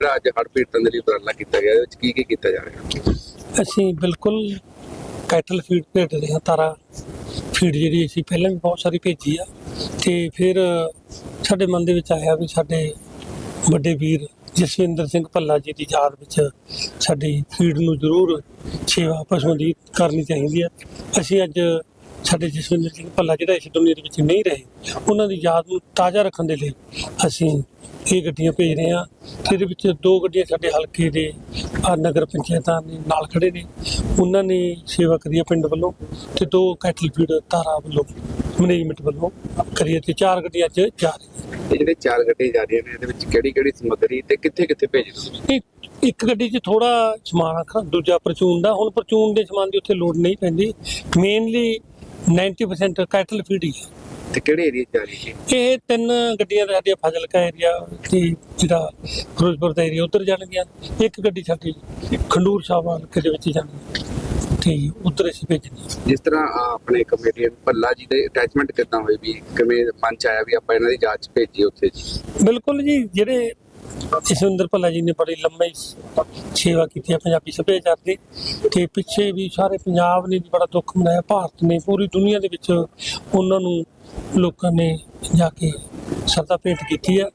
ਜਿਹੜਾ ਅੱਜ ਹੜ੍ਹ ਪੀੜਤਾਂ ਦੇ ਲਈ ਉਪਰਾਲਾ ਕੀਤਾ ਗਿਆ, ਇਹਦੇ ਵਿੱਚ ਕੀ ਕੀ ਕੀਤਾ ਜਾ ਰਿਹਾ? ਅਸੀਂ ਬਿਲਕੁਲ ਕੈਟਲ ਫੀਡ ਭੇਜ ਰਹੇ ਹਾਂ, ਤਾਰਾ ਫੀਡ ਜਿਹੜੀ ਅਸੀਂ ਪਹਿਲਾਂ ਵੀ ਬਹੁਤ ਸਾਰੀ ਭੇਜੀ ਆ। ਤੇ ਫਿਰ ਸਾਡੇ ਮਨ ਦੇ ਵਿੱਚ ਆਇਆ ਵੀ ਸਾਡੇ ਵੱਡੇ ਵੀਰ ਜਸਵਿੰਦਰ ਸਿੰਘ ਭੱਲਾ ਜੀ ਦੀ ਯਾਦ ਵਿੱਚ ਸਾਡੀ ਫੀਡ ਨੂੰ ਜ਼ਰੂਰ ਸੇਵਾ ਪਸ਼ੂਆਂ ਦੀ ਕਰਨੀ ਚਾਹੀਦੀ ਹੈ ਅਸੀਂ ਅੱਜ ਸਾਡੇ ਜਸਵਿੰਦਰ ਸਿੰਘ ਭੱਲਾ ਜਿਹੜਾ ਇਸ ਦੁਨੀਆ ਦੇ ਵਿੱਚ ਨਹੀਂ ਰਹੇ ਉਹਨਾਂ ਦੀ ਯਾਦ ਨੂੰ ਤਾਜ਼ਾ ਰੱਖਣ ਦੇ ਲਈ ਅਸੀਂ ਇਹ ਗੱਡੀਆਂ ਭੇਜ ਰਹੇ ਹਾਂ। ਤੇ ਇਹਦੇ ਵਿੱਚ ਦੋ ਗੱਡੀਆਂ ਸਾਡੇ ਹਲਕੇ ਦੇ ਆ ਨਗਰ ਪੰਚਾਇਤਾਂ ਦੇ ਨਾਲ ਖੜੇ ਨੇ। ਉਹਨਾਂ ਨੇ ਸੇਵਾ ਕਰੀ ਹੈ ਪਿੰਡ ਵੱਲੋਂ ਤੇ ਦੋ ਕੈਟਲ ਫੀਡ ਤਾਰਾ ਵੱਲੋਂ ਮੈਨੇਜਮੈਂਟ ਵੱਲੋਂ ਕਰੀ ਹੈ ਤੇ ਚਾਰ ਗੱਡੀਆਂ ਅੱਜ ਜਾ ਰਹੀਆਂ। ਇਹ ਜਿਹੜੇ ਚਾਰ ਗੱਡੀਆਂ ਜਾ ਰਹੀਆਂ ਨੇ ਇਹਦੇ ਵਿੱਚ ਕਿਹੜੀ ਕਿਹੜੀ ਸਮੱਗਰੀ ਤੇ ਕਿੱਥੇ ਕਿੱਥੇ ਭੇਜੀ ਤੁਸੀਂ? ਇੱਕ ਇੱਕ ਗੱਡੀ 'ਚ ਥੋੜਾ ਸਮਾਨ ਰੱਖਣਾ ਦੂਜਾ ਪਰਚੂਨ ਦਾ। ਹੁਣ ਪਰਚੂਨ ਦੇ ਸਮਾਨ ਦੀ ਉੱਥੇ ਲੋਡ ਨਹੀਂ ਪੈਂਦੀ। ਮੇਨਲੀ 90% ਕੈਟਲ ਫੀਡ ਹੀ ਹੈ। ਤੇ ਕਿਹੜੇ ਏਰੀਆ ਜਾ ਰਹੀ ਹੈ ਇਹ ਤਿੰਨ ਗੱਡੀਆਂ ਤਾਂ ਸਾਡੀਆਂ ਫਾਜ਼ਿਲਕਾ ਏਰੀਆ ਤੇ ਜਿਹੜਾ ਫਿਰੋਜ਼ਪੁਰ ਦਾ ਏਰੀਆ ਉਧਰ ਜਾਣਗੀਆਂ। ਇੱਕ ਗੱਡੀ ਸਾਡੀ ਖੰਡੂਰ ਸਾਹਿਬ ਹਲਕੇ ਦੇ ਵਿੱਚ ਜਾਣੀ ਤੇ ਉਧਰ ਅਸੀਂ ਭੇਜਣੀ। ਜਿਸ ਤਰ੍ਹਾਂ ਆਹ ਆਪਣੇ ਕਮੇਡੀਅਨ ਭੱਲਾ ਜੀ ਦੇ ਅਟੈਚਮੈਂਟ ਕਿੱਦਾਂ ਹੋਈ ਵੀ ਕਿਵੇਂ ਮਨ ਚ ਆਇਆ ਵੀ ਆਪਾਂ ਇਹਨਾਂ ਦੀ ਜਾਂਚ ਭੇਜੀ ਉੱਥੇ ਜੀ? ਬਿਲਕੁਲ ਜੀ ਜਿਹੜੇ ਜਸਵਿੰਦਰ ਭੱਲਾ ਜੀ ਨੇ ਬੜੀ ਲੰਮੀ ਸੇਵਾ ਕੀਤੀ ਹੈ ਪੰਜਾਬੀ ਸੱਭਿਆਚਾਰ ਦੀ ਤੇ ਪਿੱਛੇ ਵੀ ਸਾਰੇ ਪੰਜਾਬ ਨੇ ਵੀ ਬੜਾ ਦੁੱਖ ਮਨਾਇਆ, ਭਾਰਤ ਨੇ, ਪੂਰੀ ਦੁਨੀਆ ਦੇ ਵਿੱਚ ਉਹਨਾਂ ਨੂੰ ਲੋਕਾਂ ਨੇ ਜਾ ਕੇ ਸਰਦਾ ਭੇਟ ਕੀਤੀ ਹੈ।